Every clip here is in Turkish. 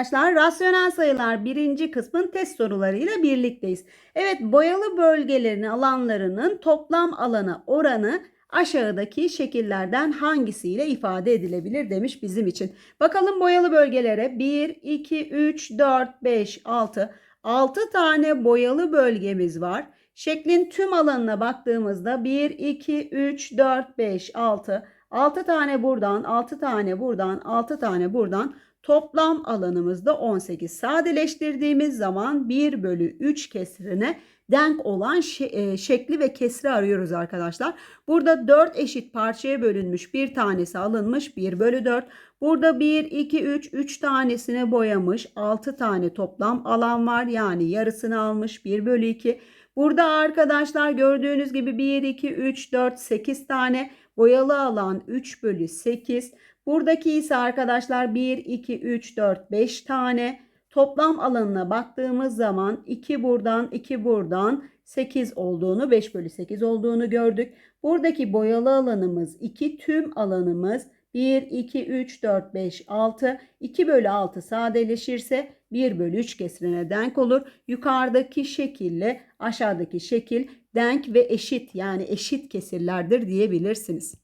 arkadaşlar rasyonel sayılar birinci kısmın test sorularıyla birlikteyiz. Evet boyalı bölgelerin alanlarının toplam alana oranı aşağıdaki şekillerden hangisiyle ifade edilebilir demiş bizim için. Bakalım boyalı bölgelere 1, 2, 3, 4, 5, 6. 6 tane boyalı bölgemiz var. Şeklin tüm alanına baktığımızda 1, 2, 3, 4, 5, 6. 6 tane buradan, 6 tane buradan, 6 tane buradan. Toplam alanımızda 18. Sadeleştirdiğimiz zaman 1 bölü 3 kesrine denk olan e, şekli ve kesri arıyoruz arkadaşlar. Burada 4 eşit parçaya bölünmüş. Bir tanesi alınmış 1 bölü 4. Burada 1, 2, 3, 3 tanesine boyamış. 6 tane toplam alan var. Yani yarısını almış 1 bölü 2. Burada arkadaşlar gördüğünüz gibi 1, 2, 3, 4, 8 tane boyalı alan 3 bölü 8. Buradaki ise arkadaşlar 1, 2, 3, 4, 5 tane. Toplam alanına baktığımız zaman 2 buradan 2 buradan 8 olduğunu 5 bölü 8 olduğunu gördük. Buradaki boyalı alanımız 2 tüm alanımız 1, 2, 3, 4, 5, 6. 2 bölü 6 sadeleşirse 1 bölü 3 kesirine denk olur. Yukarıdaki şekille aşağıdaki şekil denk ve eşit yani eşit kesirlerdir diyebilirsiniz.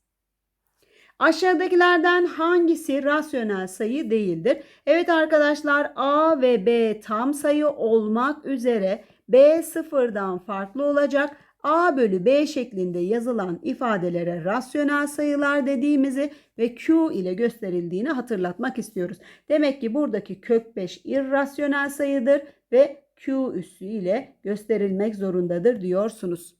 Aşağıdakilerden hangisi rasyonel sayı değildir? Evet arkadaşlar A ve B tam sayı olmak üzere B sıfırdan farklı olacak. A bölü B şeklinde yazılan ifadelere rasyonel sayılar dediğimizi ve Q ile gösterildiğini hatırlatmak istiyoruz. Demek ki buradaki kök 5 irrasyonel sayıdır ve Q üssü ile gösterilmek zorundadır diyorsunuz.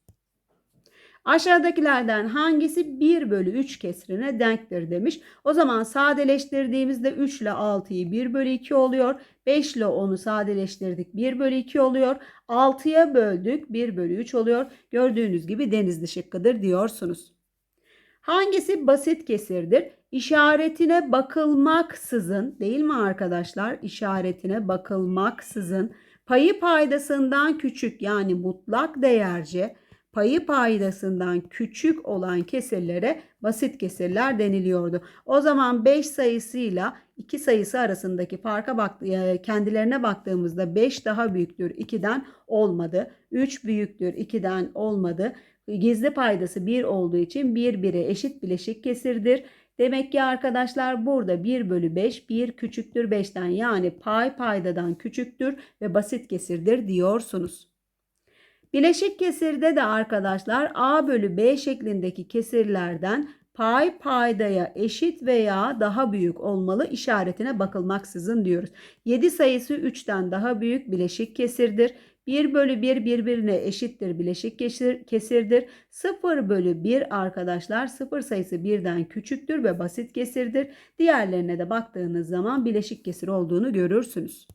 Aşağıdakilerden hangisi 1 bölü 3 kesrine denktir demiş. O zaman sadeleştirdiğimizde 3 ile 6'yı 1 bölü 2 oluyor. 5 ile 10'u sadeleştirdik 1 bölü 2 oluyor. 6'ya böldük 1 bölü 3 oluyor. Gördüğünüz gibi denizli şıkkıdır diyorsunuz. Hangisi basit kesirdir? İşaretine bakılmaksızın değil mi arkadaşlar? İşaretine bakılmaksızın payı paydasından küçük yani mutlak değerce payı paydasından küçük olan kesirlere basit kesirler deniliyordu. O zaman 5 sayısıyla 2 sayısı arasındaki farka bak e, kendilerine baktığımızda 5 daha büyüktür 2'den olmadı. 3 büyüktür 2'den olmadı. Gizli paydası 1 olduğu için 1 1'e eşit bileşik kesirdir. Demek ki arkadaşlar burada 1 bölü 5 1 küçüktür 5'ten yani pay paydadan küçüktür ve basit kesirdir diyorsunuz. Bileşik kesirde de arkadaşlar A bölü B şeklindeki kesirlerden pay paydaya eşit veya daha büyük olmalı işaretine bakılmaksızın diyoruz. 7 sayısı 3'ten daha büyük bileşik kesirdir. 1 bölü 1 birbirine eşittir bileşik kesir, kesirdir. 0 bölü 1 arkadaşlar 0 sayısı 1'den küçüktür ve basit kesirdir. Diğerlerine de baktığınız zaman bileşik kesir olduğunu görürsünüz.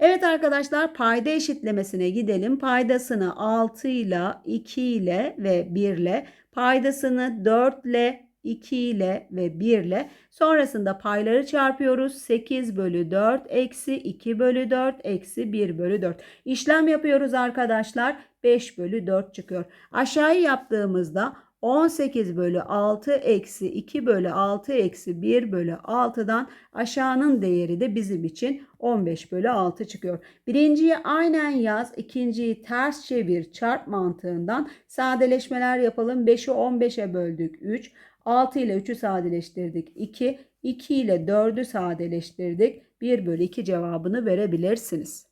Evet arkadaşlar payda eşitlemesine gidelim. Paydasını 6 ile 2 ile ve 1 ile paydasını 4 ile 2 ile ve 1 ile sonrasında payları çarpıyoruz. 8 bölü 4 eksi 2 bölü 4 eksi 1 bölü 4. İşlem yapıyoruz arkadaşlar. 5 bölü 4 çıkıyor. Aşağıyı yaptığımızda 18 bölü 6 eksi 2 bölü 6 eksi 1 bölü 6'dan aşağının değeri de bizim için 15 bölü 6 çıkıyor. Birinciyi aynen yaz, ikinciyi ters çevir çarp mantığından sadeleşmeler yapalım. 5'i 15'e böldük 3, 6 ile 3'ü sadeleştirdik 2, 2 ile 4'ü sadeleştirdik 1 bölü 2 cevabını verebilirsiniz.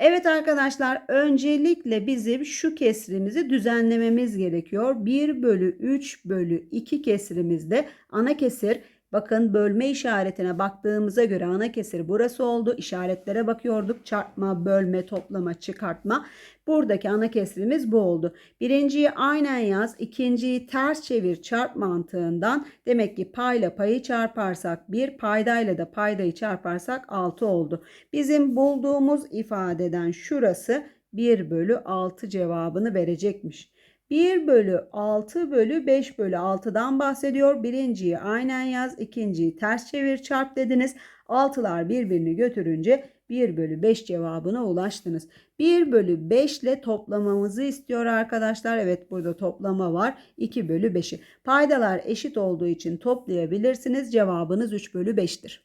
Evet arkadaşlar öncelikle bizim şu kesrimizi düzenlememiz gerekiyor. 1 bölü 3 bölü 2 kesrimizde ana kesir Bakın bölme işaretine baktığımıza göre ana kesir burası oldu. İşaretlere bakıyorduk. Çarpma, bölme, toplama, çıkartma. Buradaki ana kesrimiz bu oldu. Birinciyi aynen yaz. ikinciyi ters çevir çarp mantığından. Demek ki payla payı çarparsak 1, paydayla da paydayı çarparsak 6 oldu. Bizim bulduğumuz ifadeden şurası 1 bölü 6 cevabını verecekmiş. 1 bölü 6 bölü 5 bölü 6'dan bahsediyor. Birinciyi aynen yaz, ikinciyi ters çevir çarp dediniz. Altılar birbirini götürünce 1 bölü 5 cevabına ulaştınız. 1 bölü 5 ile toplamamızı istiyor arkadaşlar. Evet burada toplama var. 2 bölü 5'i. Paydalar eşit olduğu için toplayabilirsiniz. Cevabınız 3 bölü 5'tir.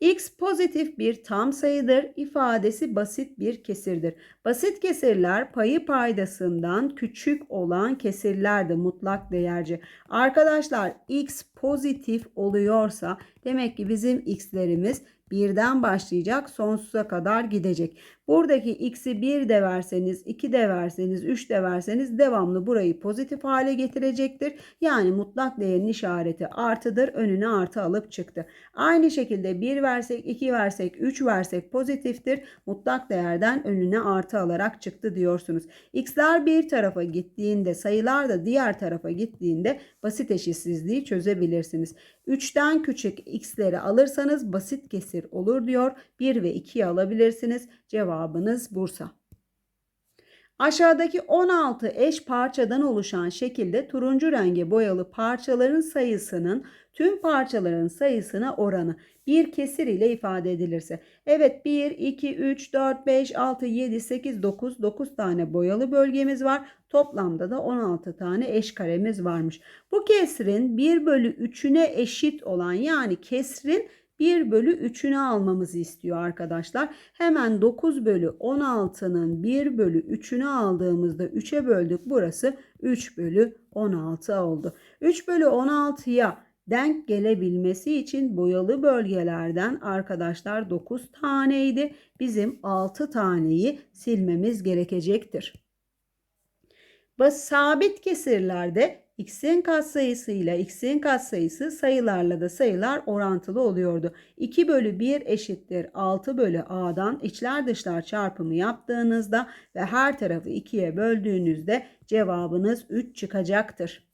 X pozitif bir tam sayıdır. ifadesi basit bir kesirdir. Basit kesirler payı paydasından küçük olan kesirlerdir mutlak değerci. Arkadaşlar X pozitif oluyorsa demek ki bizim X'lerimiz birden başlayacak sonsuza kadar gidecek. Buradaki x'i 1 de verseniz, 2 de verseniz, 3 de verseniz devamlı burayı pozitif hale getirecektir. Yani mutlak değerin işareti artıdır. Önüne artı alıp çıktı. Aynı şekilde 1 versek, 2 versek, 3 versek pozitiftir. Mutlak değerden önüne artı alarak çıktı diyorsunuz. X'ler bir tarafa gittiğinde, sayılar da diğer tarafa gittiğinde basit eşitsizliği çözebilirsiniz. 3'ten küçük x'leri alırsanız basit kesir olur diyor. 1 ve 2'yi alabilirsiniz. Cevabınız Bursa. Aşağıdaki 16 eş parçadan oluşan şekilde turuncu renge boyalı parçaların sayısının tüm parçaların sayısına oranı bir kesir ile ifade edilirse. Evet 1, 2, 3, 4, 5, 6, 7, 8, 9, 9 tane boyalı bölgemiz var. Toplamda da 16 tane eş karemiz varmış. Bu kesrin 1 bölü 3'üne eşit olan yani kesrin 1 bölü 3'ünü almamızı istiyor arkadaşlar. Hemen 9 bölü 16'nın 1 bölü 3'ünü aldığımızda 3'e böldük. Burası 3 bölü 16 oldu. 3 bölü 16'ya denk gelebilmesi için boyalı bölgelerden arkadaşlar 9 taneydi. Bizim 6 taneyi silmemiz gerekecektir. Sabit kesirlerde x'in katsayısı ile x'in katsayısı sayılarla da sayılar orantılı oluyordu. 2 bölü 1 eşittir 6 bölü a'dan içler dışlar çarpımı yaptığınızda ve her tarafı 2'ye böldüğünüzde cevabınız 3 çıkacaktır.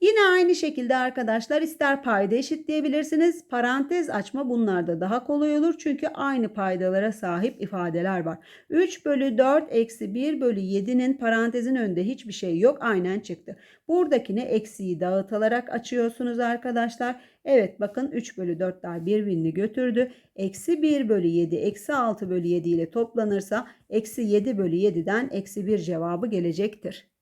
Yine aynı şekilde arkadaşlar ister payda eşitleyebilirsiniz. Parantez açma bunlarda daha kolay olur. Çünkü aynı paydalara sahip ifadeler var. 3 bölü 4 eksi 1 bölü 7'nin parantezin önünde hiçbir şey yok. Aynen çıktı. Buradakine eksiyi dağıtılarak açıyorsunuz arkadaşlar. Evet bakın 3 bölü 4'ler birbirini götürdü. Eksi 1 bölü 7 eksi 6 bölü 7 ile toplanırsa eksi 7 bölü 7'den eksi 1 cevabı gelecektir.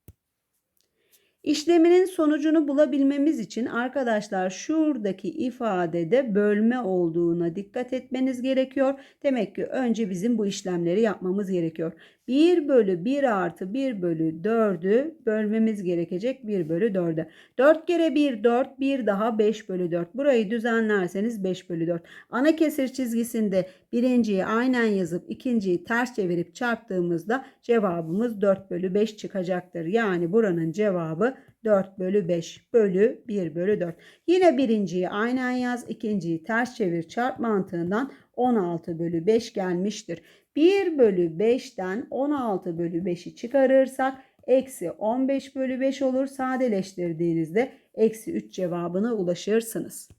İşleminin sonucunu bulabilmemiz için arkadaşlar şuradaki ifadede bölme olduğuna dikkat etmeniz gerekiyor. Demek ki önce bizim bu işlemleri yapmamız gerekiyor. 1 bölü 1 artı 1 bölü 4'ü bölmemiz gerekecek 1 bölü 4'e. 4 kere 1 4 1 daha 5 bölü 4. Burayı düzenlerseniz 5 bölü 4. Ana kesir çizgisinde birinciyi aynen yazıp ikinciyi ters çevirip çarptığımızda cevabımız 4 bölü 5 çıkacaktır. Yani buranın cevabı 4 bölü 5 bölü 1 bölü 4. Yine birinciyi aynen yaz, ikinciyi ters çevir çarp mantığından 16 bölü 5 gelmiştir. 1 bölü 5'ten 16 bölü 5'i çıkarırsak eksi 15 bölü 5 olur. Sadeleştirdiğinizde eksi 3 cevabına ulaşırsınız.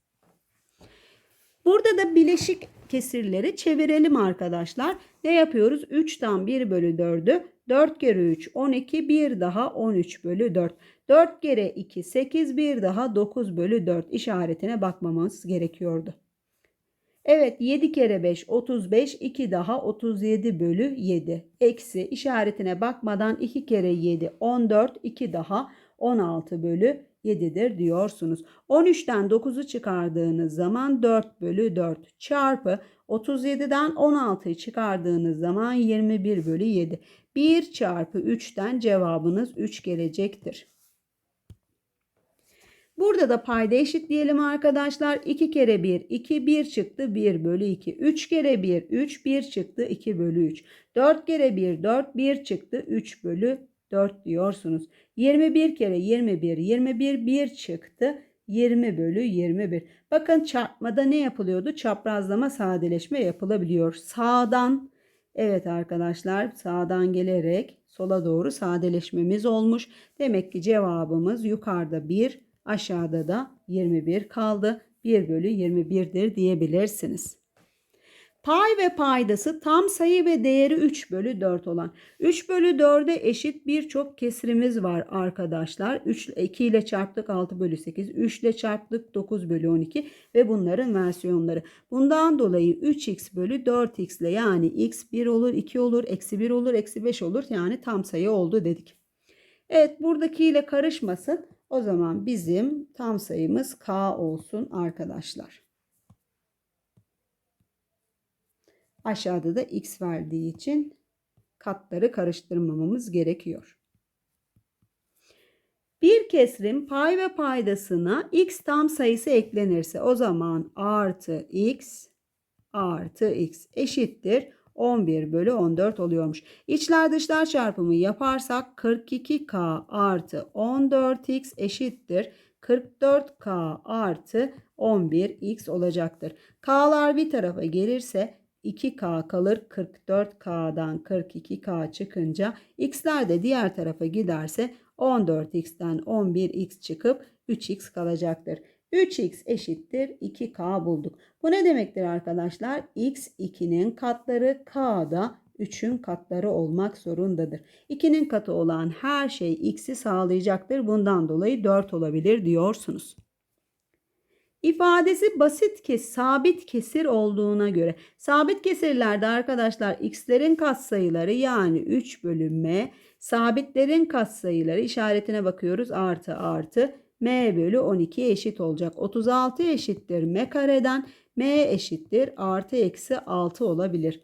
Burada da bileşik kesirleri çevirelim arkadaşlar. Ne yapıyoruz? 3'ten 1 bölü 4'ü 4 kere 3 12 bir daha 13 bölü 4. 4 kere 2 8 bir daha 9 bölü 4 işaretine bakmamız gerekiyordu. Evet 7 kere 5 35 2 daha 37 bölü 7. Eksi işaretine bakmadan 2 kere 7 14 2 daha 16 bölü 7'dir diyorsunuz. 13'ten 9'u çıkardığınız zaman 4 bölü 4 çarpı 37'den 16'yı çıkardığınız zaman 21 bölü 7. 1 çarpı 3'ten cevabınız 3 gelecektir. Burada da payda eşitleyelim arkadaşlar. 2 kere 1 2 1 çıktı 1 bölü 2. 3 kere 1 3 1 çıktı 2 bölü 3. 4 kere 1 4 1 çıktı 3 bölü 4 diyorsunuz. 21 kere 21 21 1 çıktı 20 bölü 21. Bakın çarpmada ne yapılıyordu? Çaprazlama sadeleşme yapılabiliyor. Sağdan evet arkadaşlar sağdan gelerek sola doğru sadeleşmemiz olmuş. Demek ki cevabımız yukarıda 1 Aşağıda da 21 kaldı. 1 bölü 21'dir diyebilirsiniz. Pay ve paydası tam sayı ve değeri 3 bölü 4 olan. 3 bölü 4'e eşit birçok kesrimiz var arkadaşlar. 3, 2 ile çarptık 6 bölü 8. 3 ile çarptık 9 bölü 12 ve bunların versiyonları. Bundan dolayı 3x bölü 4x ile yani x 1 olur 2 olur eksi 1 olur eksi 5 olur yani tam sayı oldu dedik. Evet buradakiyle karışmasın. O zaman bizim tam sayımız K olsun arkadaşlar. Aşağıda da x verdiği için katları karıştırmamamız gerekiyor. Bir kesrin pay ve paydasına x tam sayısı eklenirse o zaman artı x artı x eşittir 11 bölü 14 oluyormuş. İçler dışlar çarpımı yaparsak 42k artı 14x eşittir 44k artı 11x olacaktır. K'lar bir tarafa gelirse 2k kalır 44k'dan 42k çıkınca x'ler de diğer tarafa giderse 14x'ten 11x çıkıp 3x kalacaktır. 3x eşittir 2k bulduk. Bu ne demektir arkadaşlar? x 2'nin katları k da 3'ün katları olmak zorundadır. 2'nin katı olan her şey x'i sağlayacaktır. Bundan dolayı 4 olabilir diyorsunuz. İfadesi basit kes, sabit kesir olduğuna göre sabit kesirlerde arkadaşlar x'lerin katsayıları yani 3 bölü m, sabitlerin katsayıları işaretine bakıyoruz artı artı m bölü 12 eşit olacak. 36 eşittir m kareden m eşittir artı eksi 6 olabilir.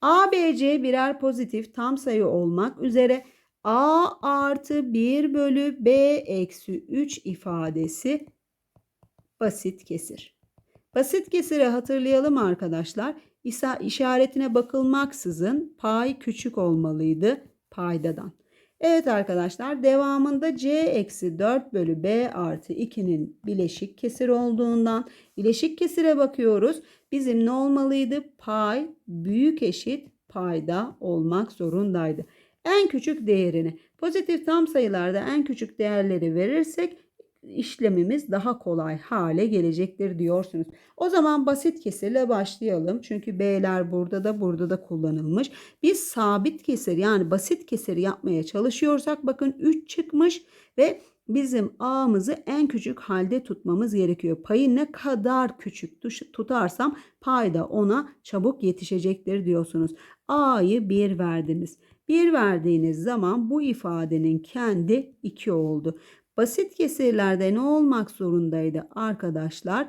A, B, C birer pozitif tam sayı olmak üzere A artı 1 bölü B eksi 3 ifadesi basit kesir. Basit kesiri hatırlayalım arkadaşlar. İsa işaretine bakılmaksızın pay küçük olmalıydı paydadan. Evet arkadaşlar devamında c eksi 4 bölü b artı 2'nin bileşik kesir olduğundan bileşik kesire bakıyoruz. Bizim ne olmalıydı? Pay büyük eşit payda olmak zorundaydı. En küçük değerini pozitif tam sayılarda en küçük değerleri verirsek işlemimiz daha kolay hale gelecektir diyorsunuz. O zaman basit kesirle başlayalım. Çünkü B'ler burada da burada da kullanılmış. Biz sabit kesir yani basit kesir yapmaya çalışıyorsak bakın 3 çıkmış ve bizim A'mızı en küçük halde tutmamız gerekiyor. Payı ne kadar küçük tutarsam payda ona çabuk yetişecektir diyorsunuz. A'yı 1 verdiniz. 1 verdiğiniz zaman bu ifadenin kendi 2 oldu. Basit kesirlerde ne olmak zorundaydı arkadaşlar?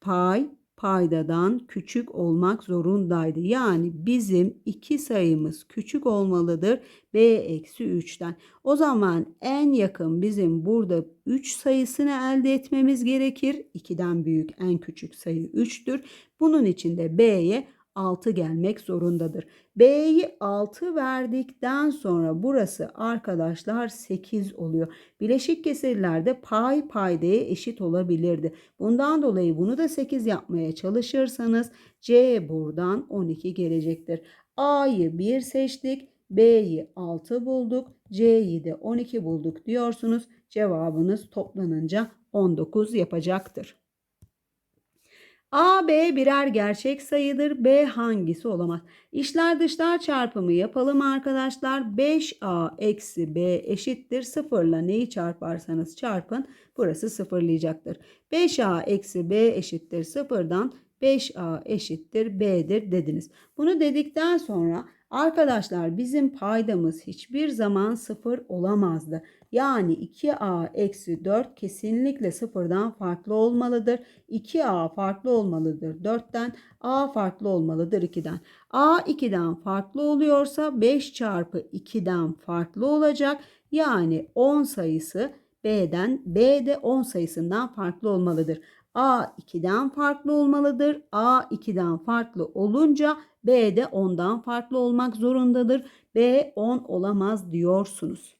Pay paydadan küçük olmak zorundaydı. Yani bizim iki sayımız küçük olmalıdır. B eksi 3'ten. O zaman en yakın bizim burada 3 sayısını elde etmemiz gerekir. 2'den büyük en küçük sayı 3'tür. Bunun için de B'ye 6 gelmek zorundadır. B'yi 6 verdikten sonra burası arkadaşlar 8 oluyor. Bileşik kesirlerde pay paydaya eşit olabilirdi. Bundan dolayı bunu da 8 yapmaya çalışırsanız C buradan 12 gelecektir. A'yı 1 seçtik. B'yi 6 bulduk. C'yi de 12 bulduk diyorsunuz. Cevabınız toplanınca 19 yapacaktır. A, B birer gerçek sayıdır. B hangisi olamaz? İşler dışlar çarpımı yapalım arkadaşlar. 5A eksi B eşittir. Sıfırla neyi çarparsanız çarpın. Burası sıfırlayacaktır. 5A eksi B eşittir. Sıfırdan 5A eşittir B'dir dediniz. Bunu dedikten sonra arkadaşlar bizim paydamız hiçbir zaman sıfır olamazdı. Yani 2a eksi 4 kesinlikle sıfırdan farklı olmalıdır. 2a farklı olmalıdır 4'ten. a farklı olmalıdır 2'den. a 2'den farklı oluyorsa 5 çarpı 2'den farklı olacak. Yani 10 sayısı b'den b de 10 sayısından farklı olmalıdır. A 2'den farklı olmalıdır. A 2'den farklı olunca B de 10'dan farklı olmak zorundadır. B 10 olamaz diyorsunuz.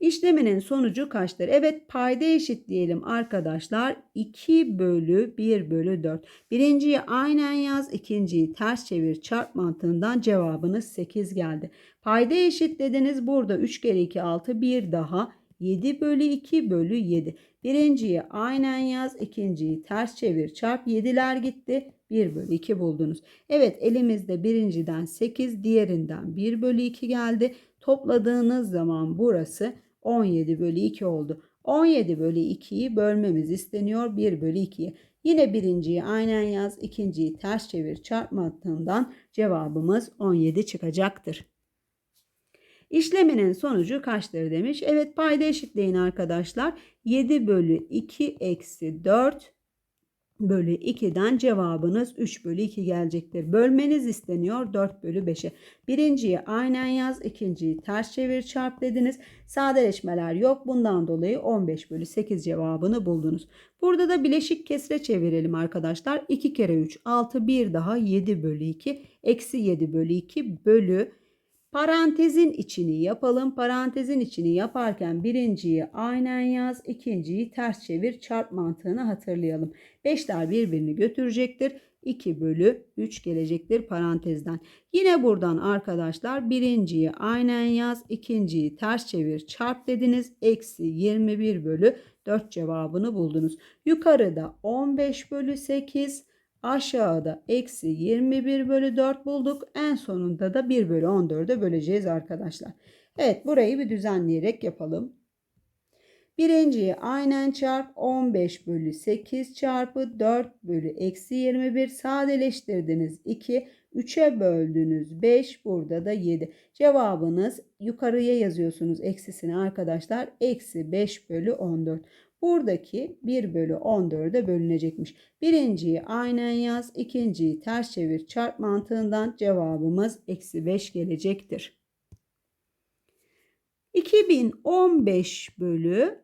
İşleminin sonucu kaçtır? Evet payda eşit diyelim arkadaşlar. 2 bölü 1 bölü 4. Birinciyi aynen yaz. ikinciyi ters çevir çarp mantığından cevabınız 8 geldi. Payda eşit dediniz. Burada 3 kere 2 6 bir daha 7 bölü 2 bölü 7. Birinciyi aynen yaz. ikinciyi ters çevir çarp 7'ler gitti. 1 bölü 2 buldunuz. Evet elimizde birinciden 8 diğerinden 1 bölü 2 geldi. Topladığınız zaman burası 17 bölü 2 oldu. 17 bölü 2'yi bölmemiz isteniyor 1 bölü 2'ye. Yine birinciyi aynen yaz, ikinciyi ters çevir çarpma hattından cevabımız 17 çıkacaktır. İşleminin sonucu kaçtır demiş. Evet payda eşitleyin arkadaşlar. 7 bölü 2 eksi 4 bölü 2'den cevabınız 3 bölü 2 gelecektir. Bölmeniz isteniyor 4 bölü 5'e. Birinciyi aynen yaz, ikinciyi ters çevir çarp dediniz. Sadeleşmeler yok. Bundan dolayı 15 bölü 8 cevabını buldunuz. Burada da bileşik kesre çevirelim arkadaşlar. 2 kere 3 6 bir daha 7 bölü 2 eksi 7 bölü 2 bölü Parantezin içini yapalım. Parantezin içini yaparken birinciyi aynen yaz, ikinciyi ters çevir, çarp mantığını hatırlayalım. Beşler birbirini götürecektir. 2 bölü 3 gelecektir parantezden. Yine buradan arkadaşlar birinciyi aynen yaz, ikinciyi ters çevir, çarp dediniz. Eksi 21 bölü 4 cevabını buldunuz. Yukarıda 15 bölü 8, Aşağıda eksi 21 bölü 4 bulduk. En sonunda da 1 bölü 14'e böleceğiz arkadaşlar. Evet burayı bir düzenleyerek yapalım. Birinciyi aynen çarp 15 bölü 8 çarpı 4 bölü eksi 21 sadeleştirdiniz 2. 3'e böldünüz 5 burada da 7. Cevabınız yukarıya yazıyorsunuz eksisini arkadaşlar. Eksi 5 bölü 14. Buradaki 1 bölü 14'e bölünecekmiş. Birinciyi aynen yaz, ikinciyi ters çevir çarp mantığından cevabımız eksi 5 gelecektir. 2015 bölü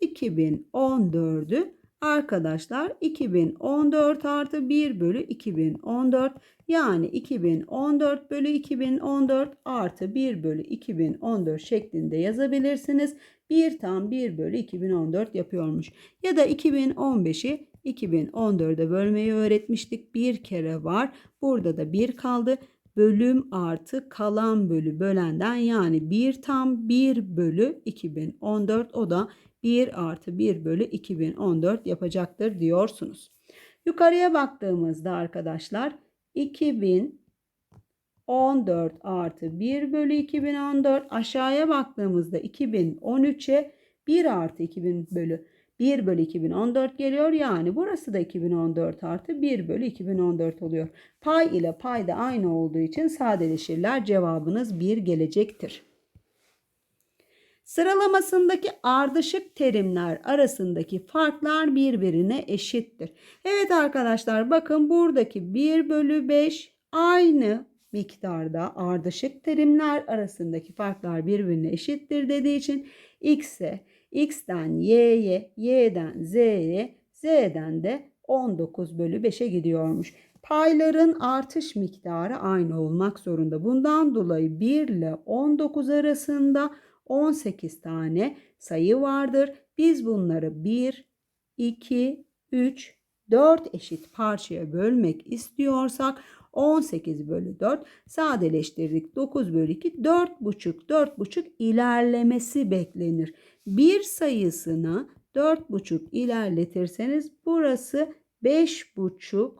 2014'ü arkadaşlar 2014 artı 1 bölü 2014 yani 2014 bölü 2014 artı 1 bölü 2014 şeklinde yazabilirsiniz. 1 tam 1 bölü 2014 yapıyormuş. Ya da 2015'i 2014'e bölmeyi öğretmiştik. Bir kere var. Burada da 1 kaldı. Bölüm artı kalan bölü bölenden yani 1 tam 1 bölü 2014 o da 1 artı 1 bölü 2014 yapacaktır diyorsunuz. Yukarıya baktığımızda arkadaşlar 2014 artı 1 bölü 2014 aşağıya baktığımızda 2013'e 1 artı 2000 bölü 1 bölü 2014 geliyor. Yani burası da 2014 artı 1 bölü 2014 oluyor. Pay ile pay da aynı olduğu için sadeleşirler. Cevabınız 1 gelecektir. Sıralamasındaki ardışık terimler arasındaki farklar birbirine eşittir. Evet arkadaşlar bakın buradaki 1 bölü 5 aynı miktarda ardışık terimler arasındaki farklar birbirine eşittir dediği için x'e, x'ten y'ye, y'den z'ye, z'den de 19 bölü 5'e gidiyormuş. Payların artış miktarı aynı olmak zorunda. Bundan dolayı 1 ile 19 arasında 18 tane sayı vardır. Biz bunları 1, 2, 3, 4 eşit parçaya bölmek istiyorsak 18 bölü 4 sadeleştirdik 9 bölü 2 4,5 4,5 ilerlemesi beklenir. Bir sayısını 4,5 ilerletirseniz burası 5,5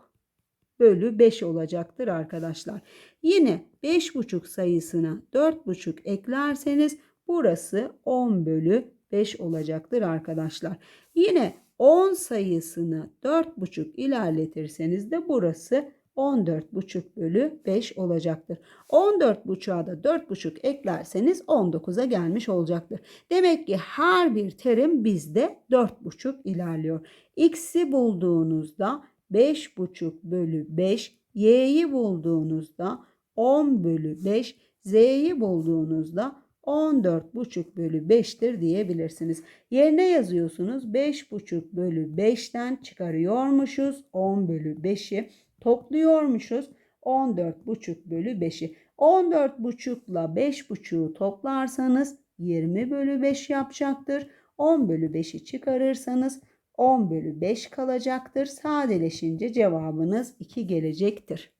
bölü 5 olacaktır arkadaşlar. Yine 5,5 sayısına 4,5 eklerseniz Burası 10 bölü 5 olacaktır arkadaşlar. Yine 10 sayısını 4,5 ilerletirseniz de burası 14,5 bölü 5 olacaktır. 14,5'a da 4,5 eklerseniz 19'a gelmiş olacaktır. Demek ki her bir terim bizde 4,5 ilerliyor. X'i bulduğunuzda 5,5 bölü 5, Y'yi bulduğunuzda 10 bölü 5, Z'yi bulduğunuzda 14,5 bölü 5'tir diyebilirsiniz. Yerine yazıyorsunuz 5,5 bölü 5'ten çıkarıyormuşuz 10 bölü 5'i topluyormuşuz 14,5 bölü 5'i. 14,5 ile 5,5'u toplarsanız 20 bölü 5 yapacaktır. 10 bölü 5'i çıkarırsanız 10 bölü 5 kalacaktır. Sadeleşince cevabınız 2 gelecektir.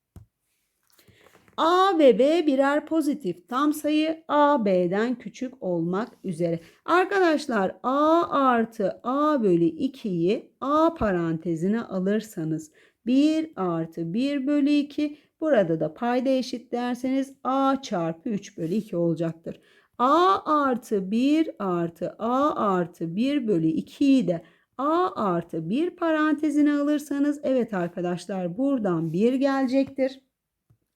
A ve B birer pozitif tam sayı A B'den küçük olmak üzere. Arkadaşlar A artı A bölü 2'yi A parantezine alırsanız 1 artı 1 bölü 2 burada da payda eşit derseniz A çarpı 3 bölü 2 olacaktır. A artı 1 artı A artı 1 bölü 2'yi de A artı 1 parantezine alırsanız evet arkadaşlar buradan 1 gelecektir.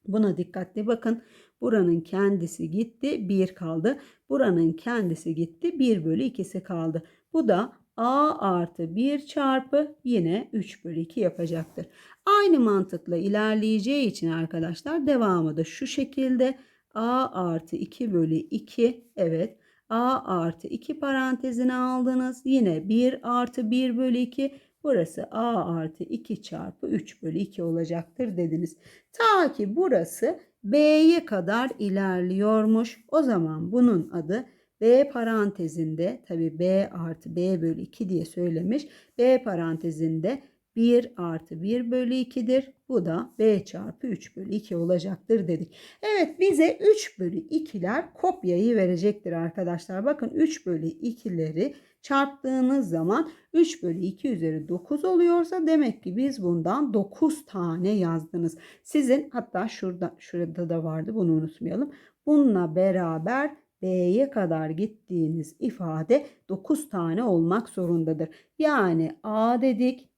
Buna dikkatli bakın. Buranın kendisi gitti 1 kaldı. Buranın kendisi gitti 1 bölü 2'si kaldı. Bu da A artı 1 çarpı yine 3 bölü 2 yapacaktır. Aynı mantıkla ilerleyeceği için arkadaşlar devamı da şu şekilde A artı 2 bölü 2 evet A artı 2 parantezine aldınız. Yine 1 artı 1 bölü 2 burası A artı 2 çarpı 3 bölü 2 olacaktır dediniz. Ta ki burası B'ye kadar ilerliyormuş. O zaman bunun adı B parantezinde tabi B artı B bölü 2 diye söylemiş. B parantezinde 1 artı 1 bölü 2'dir. Bu da B çarpı 3 bölü 2 olacaktır dedik. Evet bize 3 bölü 2'ler kopyayı verecektir arkadaşlar. Bakın 3 bölü 2'leri çarptığınız zaman 3 bölü 2 üzeri 9 oluyorsa demek ki biz bundan 9 tane yazdınız. Sizin hatta şurada şurada da vardı bunu unutmayalım. Bununla beraber B'ye kadar gittiğiniz ifade 9 tane olmak zorundadır. Yani A dedik.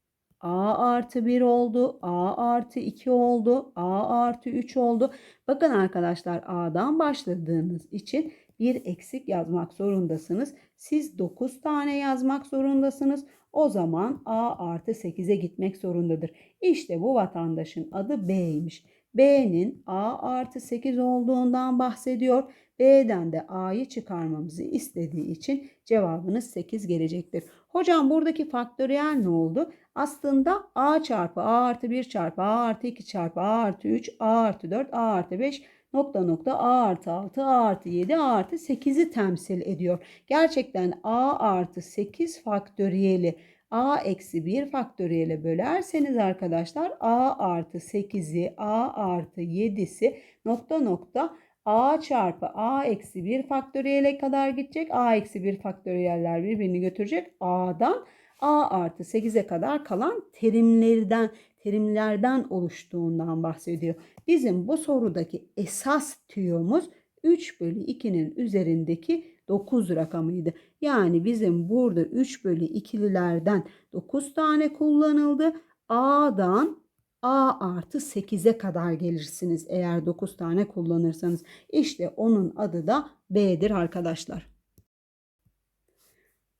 A artı 1 oldu. A artı 2 oldu. A artı 3 oldu. Bakın arkadaşlar A'dan başladığınız için bir eksik yazmak zorundasınız. Siz 9 tane yazmak zorundasınız. O zaman A artı 8'e gitmek zorundadır. İşte bu vatandaşın adı B'ymiş. B'nin A artı 8 olduğundan bahsediyor. B'den de A'yı çıkarmamızı istediği için cevabınız 8 gelecektir. Hocam buradaki faktöriyel ne oldu? Aslında A çarpı A artı 1 çarpı A artı 2 çarpı A artı 3 A artı 4 A artı 5 nokta nokta A artı 6 A artı 7 A artı 8'i temsil ediyor. Gerçekten A artı 8 faktöriyeli A eksi 1 faktöriyele bölerseniz arkadaşlar A artı 8'i A artı 7'si nokta nokta A çarpı A eksi 1 faktöriyele kadar gidecek. A eksi 1 faktöriyeller birbirini götürecek. A'dan A artı 8'e kadar kalan terimlerden terimlerden oluştuğundan bahsediyor. Bizim bu sorudaki esas tüyomuz 3 bölü 2'nin üzerindeki 9 rakamıydı. Yani bizim burada 3 bölü 2'lilerden 9 tane kullanıldı. A'dan A artı 8'e kadar gelirsiniz eğer 9 tane kullanırsanız. İşte onun adı da B'dir arkadaşlar.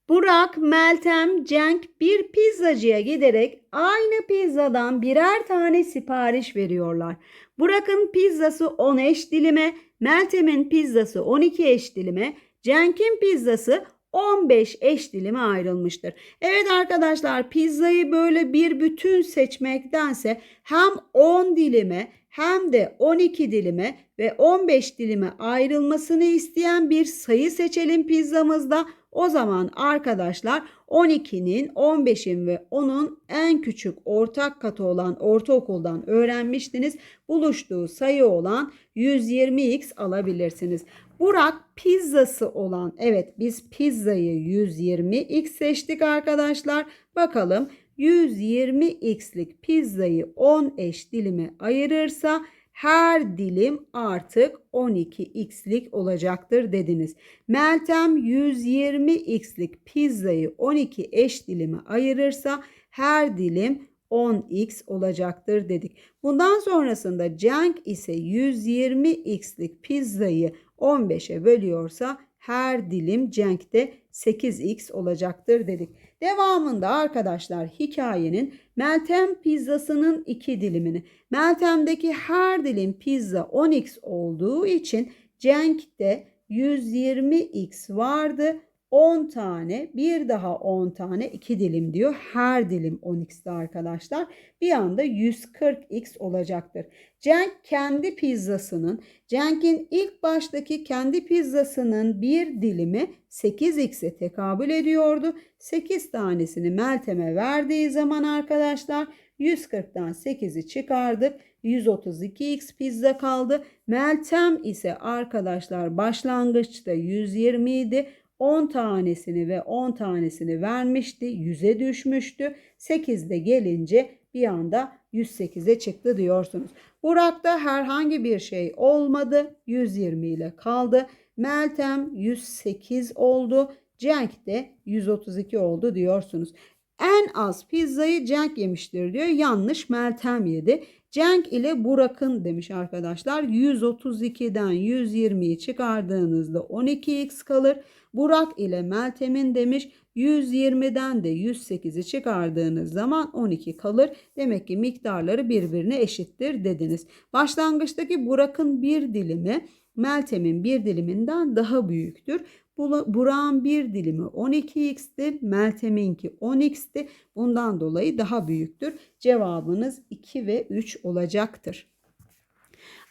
Burak, Meltem, Cenk bir pizzacıya giderek aynı pizzadan birer tane sipariş veriyorlar. Burak'ın pizzası 10 eş dilime, Meltem'in pizzası 12 eş dilime, Cenk'in pizzası 15 eş dilime ayrılmıştır. Evet arkadaşlar pizzayı böyle bir bütün seçmektense hem 10 dilime hem de 12 dilime ve 15 dilime ayrılmasını isteyen bir sayı seçelim pizzamızda. O zaman arkadaşlar 12'nin, 15'in ve 10'un en küçük ortak katı olan ortaokuldan öğrenmiştiniz. Buluştuğu sayı olan 120x alabilirsiniz. Burak pizzası olan evet biz pizzayı 120x seçtik arkadaşlar. Bakalım 120x'lik pizzayı 10 eş dilime ayırırsa her dilim artık 12x'lik olacaktır dediniz. Meltem 120x'lik pizzayı 12 eş dilime ayırırsa her dilim 10x olacaktır dedik. Bundan sonrasında Cenk ise 120x'lik pizzayı 15'e bölüyorsa her dilim Cenk'te 8x olacaktır dedik. Devamında arkadaşlar hikayenin Meltem pizzasının iki dilimini Meltem'deki her dilim pizza 10x olduğu için Cenk'te 120x vardı. 10 tane bir daha 10 tane 2 dilim diyor. Her dilim 10x'te arkadaşlar. Bir anda 140x olacaktır. Cenk kendi pizzasının Cenk'in ilk baştaki kendi pizzasının bir dilimi 8x'e tekabül ediyordu. 8 tanesini Meltem'e verdiği zaman arkadaşlar 140'tan 8'i çıkardık. 132x pizza kaldı. Meltem ise arkadaşlar başlangıçta 120 idi. 10 tanesini ve 10 tanesini vermişti. 100'e düşmüştü. 8'de gelince bir anda 108'e çıktı diyorsunuz. Burak'ta herhangi bir şey olmadı. 120 ile kaldı. Meltem 108 oldu. Cenk de 132 oldu diyorsunuz. En az pizzayı Cenk yemiştir diyor. Yanlış Meltem yedi. Cenk ile Burak'ın demiş arkadaşlar. 132'den 120'yi çıkardığınızda 12x kalır. Burak ile Meltem'in demiş 120'den de 108'i çıkardığınız zaman 12 kalır. Demek ki miktarları birbirine eşittir dediniz. Başlangıçtaki Burak'ın bir dilimi Meltem'in bir diliminden daha büyüktür. Burak'ın bir dilimi 12x'ti, Meltem'inki 10x'ti. Bundan dolayı daha büyüktür. Cevabınız 2 ve 3 olacaktır.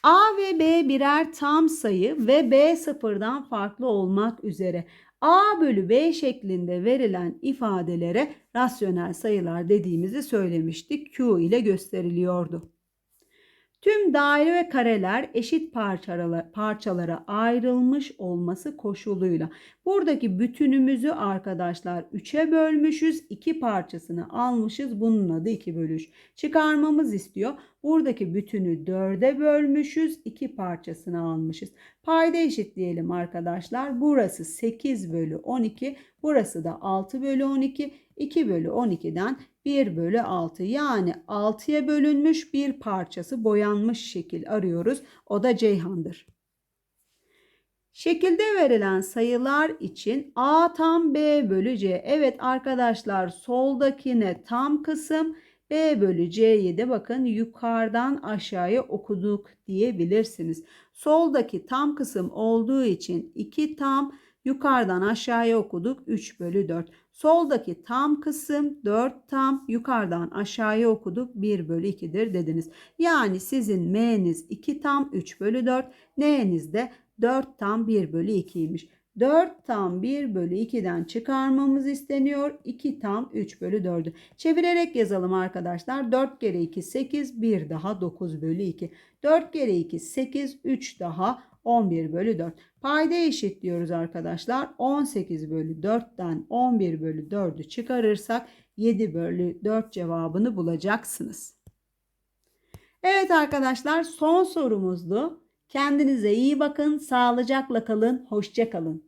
A ve B birer tam sayı ve B sıfırdan farklı olmak üzere A bölü B şeklinde verilen ifadelere rasyonel sayılar dediğimizi söylemiştik. Q ile gösteriliyordu. Tüm daire ve kareler eşit parçalara, ayrılmış olması koşuluyla. Buradaki bütünümüzü arkadaşlar 3'e bölmüşüz. 2 parçasını almışız. Bunun adı 2 bölü 3. Çıkarmamız istiyor. Buradaki bütünü 4'e bölmüşüz. 2 parçasını almışız. Payda eşitleyelim arkadaşlar. Burası 8 bölü 12. Burası da 6 bölü 12. 2 bölü 12'den 1 bölü 6 yani 6'ya bölünmüş bir parçası boyanmış şekil arıyoruz. O da Ceyhan'dır. Şekilde verilen sayılar için A tam B bölü C. Evet arkadaşlar soldakine tam kısım B bölü C'yi de bakın yukarıdan aşağıya okuduk diyebilirsiniz. Soldaki tam kısım olduğu için 2 tam yukarıdan aşağıya okuduk 3 bölü 4. Soldaki tam kısım 4 tam yukarıdan aşağıya okuduk 1 bölü 2'dir dediniz. Yani sizin m'niz 2 tam 3 bölü 4 n'niz de 4 tam 1 bölü 2'ymiş. 4 tam 1 bölü 2'den çıkarmamız isteniyor. 2 tam 3 bölü 4'ü. Çevirerek yazalım arkadaşlar. 4 kere 2 8 1 daha 9 bölü 2. 4 kere 2 8 3 daha 11 bölü 4. Payda eşitliyoruz arkadaşlar. 18 bölü 4'ten 11 bölü 4'ü çıkarırsak 7 bölü 4 cevabını bulacaksınız. Evet arkadaşlar son sorumuzdu. Kendinize iyi bakın, sağlıcakla kalın, hoşça kalın.